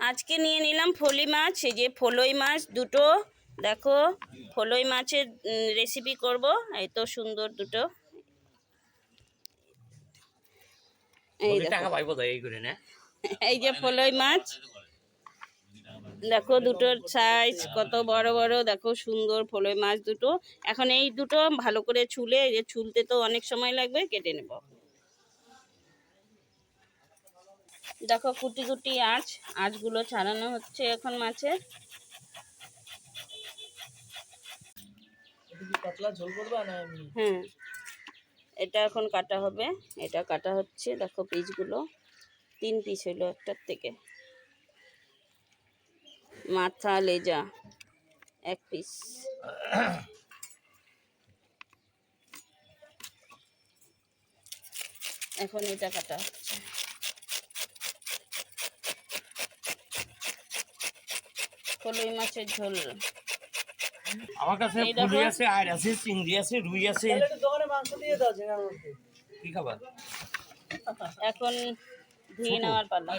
আজকে নিয়ে নিলাম ফলি মাছ এই যে ফলই মাছ দুটো। দেখো ফলই মাছের রেসিপি করব। এই তো সুন্দর দুটো। এই টাকা পাইবো তো এই করে না? এই যে ফলই মাছ। দেখো দুটোর সাইজ কত বড় বড়। দেখো সুন্দর ফলই মাছ দুটো। এখন এই দুটো ভালো করে ছুলে এই যে ছুলতে তো অনেক সময় লাগবে কেটে নেব। দেখো কুটি কুটি আঁচ আঁচগুলো ছাড়ানো হচ্ছে এখন মাছের হ্যাঁ এটা এখন কাটা হবে। এটা কাটা হচ্ছে দেখো পিসগুলো। তিন পিস হইল একটার থেকে। মাথা লেজা এক পিস। এখন এটা কাটা হচ্ছে। কলই মাছের ঝোল। আমার কাছে এই আছে আর আছে চিংড়ি আছে রুই আছে। দোকানে মাংস দিয়ে দাও ঝিঙার মধ্যে। কি খাবার? এখন ধুয়ে নেওয়ার পালা।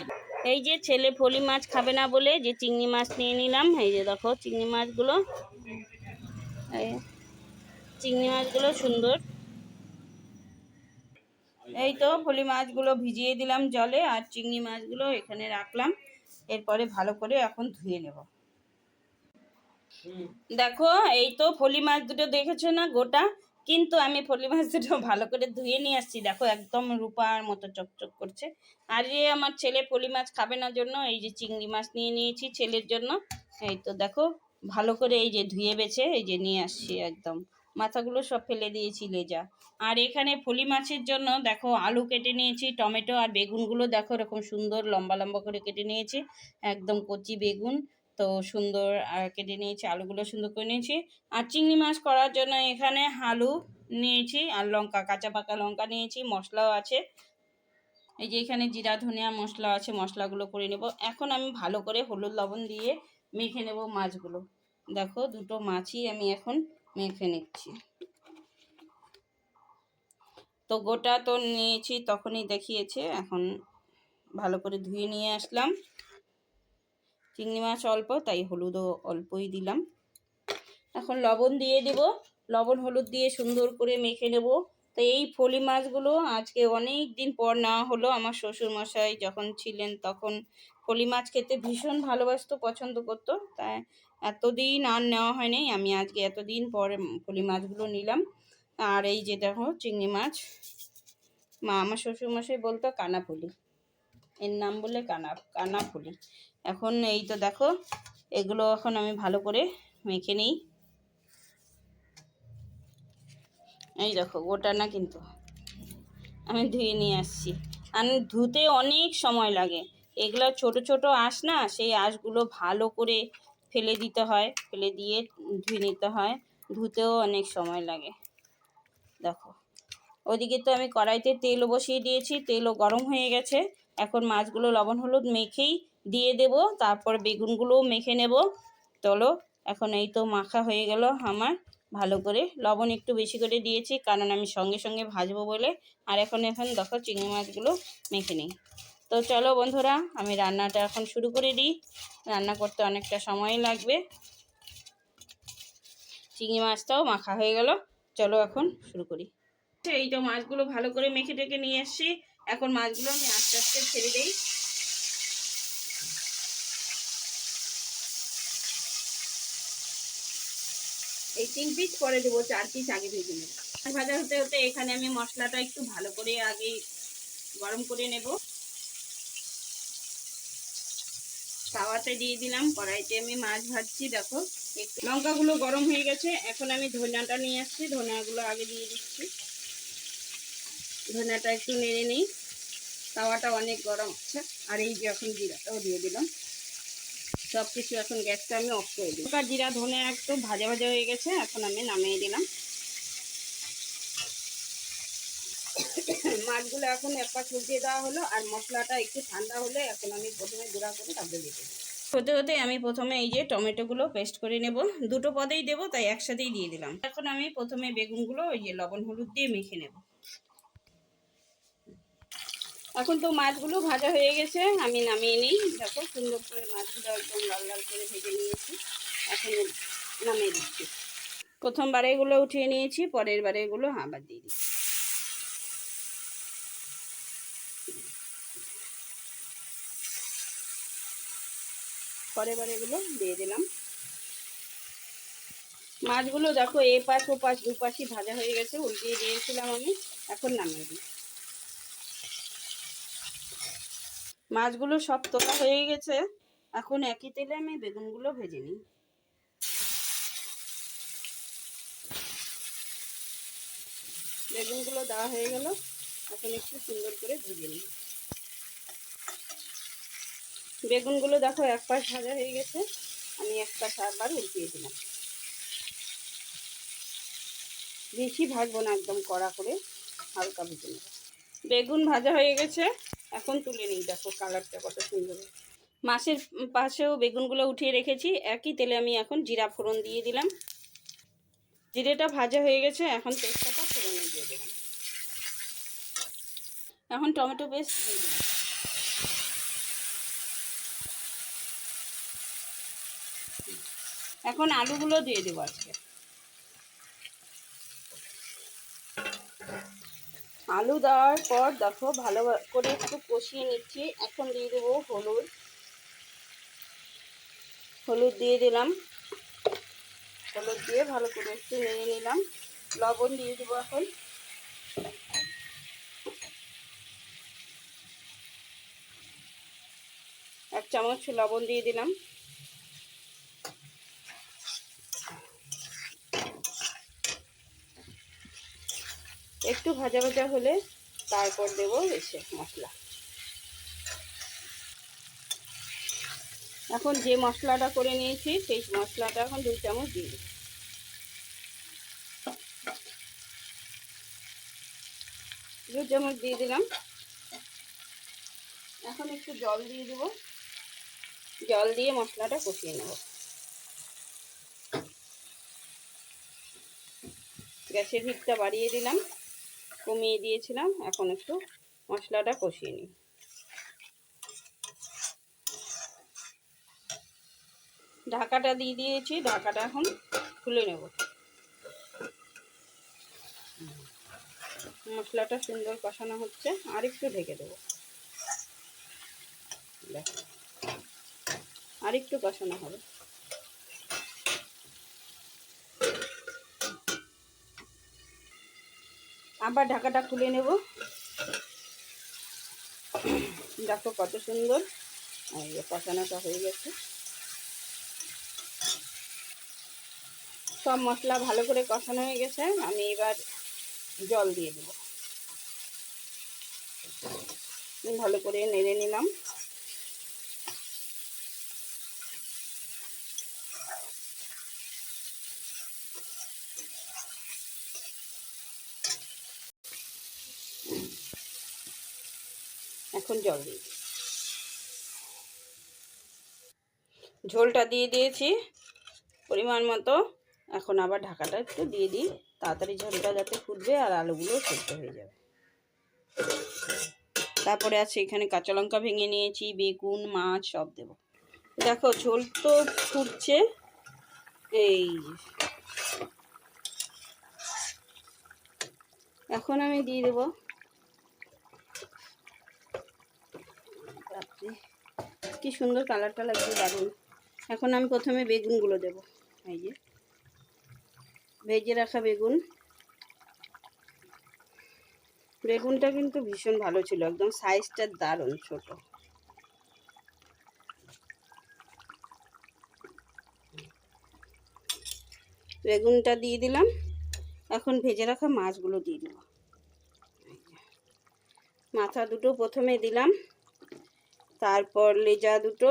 এই যে ছেলে ফলি মাছ খাবে না বলে যে চিংড়ি মাছ নিয়ে নিলাম এই যে দেখো চিংড়ি মাছগুলো। এই চিংড়ি মাছগুলো সুন্দর। এই তো ফলি মাছগুলো ভিজিয়ে দিলাম জলে আর চিংড়ি মাছগুলো এখানে রাখলাম। এরপরে ভালো করে এখন ধুয়ে নেব। দেখো, এই তো ফলি মাছ দুটো দেখেছ না গোটা? কিন্তু আমি ফলি মাছ দুটো ভালো করে ধুয়ে নিয়ে আসছি। দেখো, একদম রূপার মতো চকচক করছে। আর যে আমার ছেলে ফলি মাছ খাবে না জন্য, এই যে চিংড়ি মাছ নিয়ে নিয়েছি ছেলের জন্য। এই তো দেখো, ভালো করে এই যে ধুয়ে বেছে, এই যে নিয়ে আসছি একদম। মাথাগুলো সব ফেলে দিয়েছি লেজা। আর এখানে ফলি মাছের জন্য দেখো, আলু কেটে নিয়েছি, টমেটো আর বেগুনগুলো দেখো, এরকম সুন্দর লম্বা লম্বা করে কেটে নিয়েছি। একদম কচি বেগুন। তো সুন্দর কেটে নিয়েছি আলুগুলো সুন্দর করে নিয়েছি। আর চিংড়ি মাছ করার জন্য এখানে আলু নিয়েছি, আর লঙ্কা, কাঁচা পাকা লঙ্কা নিয়েছি, মশলাও আছে। এই যে এখানে জিরা, ধনিয়া মশলা আছে, মশলাগুলো করে নেব। এখন আমি ভালো করে হলুদ লবণ দিয়ে মেখে নেব মাছগুলো। দেখো, দুটো মাছই আমি এখন মেখে নিচ্ছি। তো গোটা তো নিয়েছি, তখনই দেখিয়েছে। এখন ভালো করে ধুয়ে নিয়ে আসলাম। চিংড়ি মাছ অল্প, তাই হলুদও অল্পই দিলাম। এখন লবণ দিয়ে দেব। লবণ, হলুদ দিয়ে সুন্দর করে মেখে নেব। তো এই ফলি মাছগুলো আজকে অনেক দিন পর নেওয়া হলো। আমার শ্বশুর মশাই যখন ছিলেন তখন ফলি মাছ খেতে ভীষণ ভালোবাসতো, পছন্দ করতো। তাই এতদিন আর নেওয়া হয়নি আমি আজকে এতদিন পর ফলি মাছগুলো নিলাম। আর এই যে দেখো চিংড়ি মাছ। মা, আমার শ্বশুর মশাই বলতো কানাফুলি এর নাম বলে কানা কানাফুলি এখন এই তো দেখো, এগুলো এখন আমি ভালো করে মেখে নিই। এই দেখো, গোটা না কিন্তু। আমি ধুয়ে নিয়ে আসছি। আর ধুতে অনেক সময় লাগে। এগুলো ছোট ছোট আঁশ না, সেই আঁশগুলো ভালো করে ফেলে দিতে হয়, ফেলে দিয়ে ধুয়ে নিতে হয়। ধুতেও অনেক সময় লাগে। দেখো, ওদিকে তো আমি কড়াইতে তেলও বসিয়ে দিয়েছি, তেলও গরম হয়ে গেছে। এখন মাছগুলো লবণ হলুদ মেখেই দিয়ে দেব, তারপর বেগুনগুলোও মেখে নেব। চলো, এখন এই তো মাখা হয়ে গেল আমার। ভালো করে লবণ একটু বেশি করে দিয়েছি, কারণ আমি সঙ্গে সঙ্গে ভাজবো বলে। আর এখন এখন দেখো চিংড়ি মাছগুলো মেখে নিই। তো চলো বন্ধুরা, আমি রান্নাটা এখন শুরু করে দিই। রান্না করতে অনেকটা সময় লাগবে। চিংড়ি মাছটাও মাখা হয়ে গেল। চলো এখন শুরু করি। এই তো মাছগুলো ভালো করে মেখে টেকে নিয়ে এসছি। এখন মাছগুলো আমি আস্তে আস্তে ছেড়ে দিই। এই তিন পিস পরে দেবো চার পিস আগে ভেজে নেব। ভাজা হতে হতে এখানে আমি মশলাটা একটু ভালো করে আগে গরম করে নেব। তাওয়াতে দিয়ে দিলাম, কড়াইতে আমি মাছ ভাজছি, দেখো। একটু লঙ্কাগুলো গরম হয়ে গেছে, এখন আমি ধনিয়াটা নিয়ে আসছি, ধনিয়াগুলো আগে দিয়ে দিচ্ছি। ধনিয়াটা একটু নেড়ে নিই। তাওয়াটা অনেক গরম আছে আর এই যে এখন জিরাটাও দিয়ে দিলাম। সব কিছু এখন গ্যাসটা আমি অফ করে দিই। জিরা, ধনে একটু ভাজা ভাজা হয়ে গেছে, এখন আমি নামিয়ে দিলাম। মাছগুলো এখন একবার ফুটিয়ে দেওয়া হলো, আর মশলাটা একটু ঠান্ডা হলে এখন আমি প্রথমে গুঁড়া করে তারপরে দেবো। হতে হতে আমি প্রথমে এই যে টমেটোগুলো পেস্ট করে নেব। দুটো পদেই দেবো, তাই একসাথেই দিয়ে দিলাম। এখন আমি প্রথমে বেগুনগুলো, ওই যে লবণ, হলুদ দিয়ে মেখে নেব। এখন তো মাছগুলো ভাজা হয়ে গেছে, আমি নামিয়ে নিই। দেখো, সুন্দর করে মাছগুলো একদম লাল লাল করে ভেজে নিয়েছি। এখন নামিয়ে দিচ্ছি। প্রথমবারে এগুলো উঠিয়ে নিয়েছি, পরের বারে এগুলো আবার দিয়ে দিচ্ছি। পরের বারে এগুলো দিয়ে দিলাম। মাছগুলো দেখো এ পাশ ও পাশ দু পাশই ভাজা হয়ে গেছে, উল্টিয়ে দিয়েছিলাম আমি, এখন নামিয়ে দিই মাছগুলো সব তোলা হয়ে গেছে। এখন একই তেলে আমি বেগুনগুলো ভেজে নিই। বেগুনগুলো দেওয়া হয়ে গেল। এখন একটু সুন্দর করে ভেজে নিই। বেগুনগুলো দেখো এক পাশ ভাজা হয়ে গেছে। আমি এক পাশ আবার উল্টিয়ে দিলাম। বেশি ভাজবো না একদম কড়া করে, হালকা ভেজে নেব। বেগুন ভাজা হয়ে গেছে। এখন তুলে নিই, দেখো কালারটা কত সুন্দর। মাছের পাশেও বেগুনগুলো উঠিয়ে রেখেছি, একই তেলে আমি এখন জিরা ফোড়ন দিয়ে দিলাম। জিরেটা ভাজা হয়ে গেছে, এখন তেজপাতা ফোড়নে দিয়ে দিলাম। এখন টমেটো পেস্ট দিয়ে দিলাম। এখন আলুগুলো দিয়ে দেবো আজকে। আলু দেওয়ার পর দেখো ভালো করে একটু কষিয়ে নিচ্ছি। এখন দিয়ে দেবো হলুদ। হলুদ দিয়ে দিলাম। হলুদ দিয়ে ভালো করে একটু নেড়ে নিলাম। লবণ দিয়ে দেবো এখন। এক চামচ লবণ দিয়ে দিলাম। একটু ভাজা ভাজা হলে তারপর দেব এসে মশলা। এখন যে মশলাটা করে নিয়েছি, সেই মশলাটা এখন দুই চামচ দিয়ে দু চামচ দিয়ে দিলাম। এখন একটু জল দিয়ে দেব। জল দিয়ে মশলাটা কষিয়ে নেব। গ্যাসের ভিতটা বাড়িয়ে দিলাম। কমিয়ে দিয়েছিলাম। এখন একটু মশলাটা কষিয়ে নিই। ঢাকাটা দিয়ে দিয়েছি, ঢাকাটা এখন খুলে নেব। মশলাটা সুন্দর কষানো হচ্ছে, আর একটু ঢেকে দেবো। আর একটু কষানো হবে। আবার ঢাকাটা খুলে নেব। দেখো কত সুন্দর। কষানোটা হয়ে গেছে। সব মশলা ভালো করে কষানো হয়ে গেছে। আমি এবার জল দিয়ে দেব। ভালো করে নেড়ে নিলাম। এখন জল দিয়ে দিই। ঝোলটা দিয়ে দিয়েছি পরিমাণ মতো। এখন আবার ঢাকাটা একটু দিয়ে দিই। তাড়াতাড়ি ঝোলটা যাতে ফুটবে আর আলুগুলো সেদ্ধ হয়ে যাবে। তারপরে আছে এখানে কাঁচা লঙ্কা ভেঙে নিয়েছি, বেগুন, মাছ সব দেব। দেখো ঝোল তো ফুটছে। এই এখন আমি দিয়ে দেবো বাপরে, কি সুন্দর কালারটা লাগছে দারুণ। এখন আমি প্রথমে বেগুনগুলো দেব। এই যে ভেজে রাখা বেগুন। বেগুনটা কিন্তু ভীষণ ভালো ছিল একদম সাইজটা দারুণ ছোট। বেগুনটা দিয়ে দিলাম। এখন ভেজে রাখা মাছগুলো দিয়ে দেবো। মাথা দুটো প্রথমে দিলাম। তারপর লেজা দুটো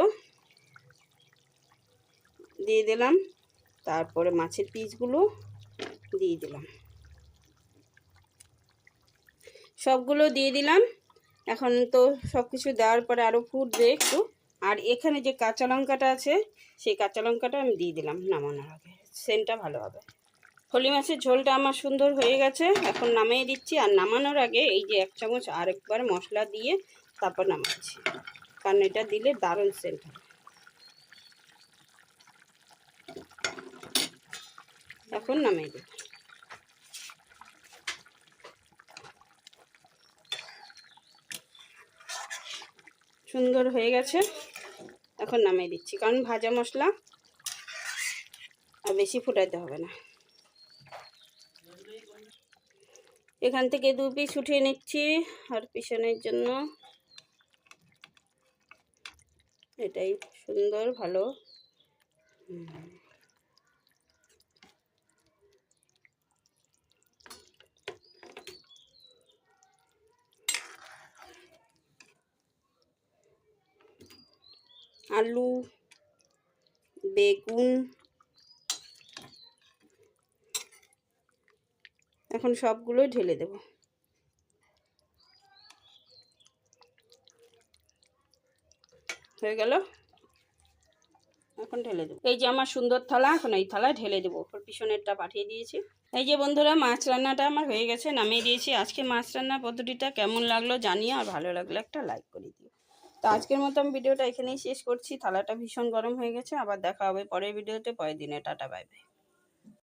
দিয়ে দিলাম। তারপরে মাছের পিসগুলো দিয়ে দিলাম। সবগুলো দিয়ে দিলাম। এখন তো সব কিছু দেওয়ার পরে আরও ফুটবে একটু। আর এখানে যে কাঁচা লঙ্কাটা আছে, সেই কাঁচা লঙ্কাটা আমি দিয়ে দিলাম নামানোর আগে। সেন্টটা ভালো হবে। ফলি মাছের ঝোলটা আমার সুন্দর হয়ে গেছে। এখন নামিয়ে দিচ্ছি। আর নামানোর আগে এই যে এক চামচ আরেকবার মশলা দিয়ে তারপর নামাচ্ছি। কারণ এটা দিলে দারুণ সেন্ট হবে এখন নামিয়ে দেব সুন্দর হয়ে গেছে, এখন নামিয়ে দিচ্ছি। কারণ ভাজা মশলা আর বেশি ফুটাইতে হবে না। এখান থেকে দু পিস উঠিয়ে নিচ্ছি আর পিছনের জন্য এটাই সুন্দর ভালো। আলু বেগুন। এখন সবগুলোই ঢেলে দেব। হয়ে গেল। এখন ঢেলে দেবো। এই যে আমার সুন্দর থালা, এখন এই থালায় ঢেলে দেবো। ওর পিছনেরটা পাঠিয়ে দিয়েছি। এই যে বন্ধুরা, মাছ রান্নাটা আমার হয়ে গেছে, নামিয়ে দিয়েছি। আজকে মাছ রান্নার পদ্ধতিটা কেমন লাগল জানিয়ে আর ভালো লাগল একটা লাইক করে দিও। তো আজকের মতো আমি ভিডিওটা এখানেই শেষ করছি। থালাটা ভীষণ গরম হয়ে গেছে, আবার দেখা হবে পরের ভিডিওতে। পরের দিনে, টাটা বাই বাই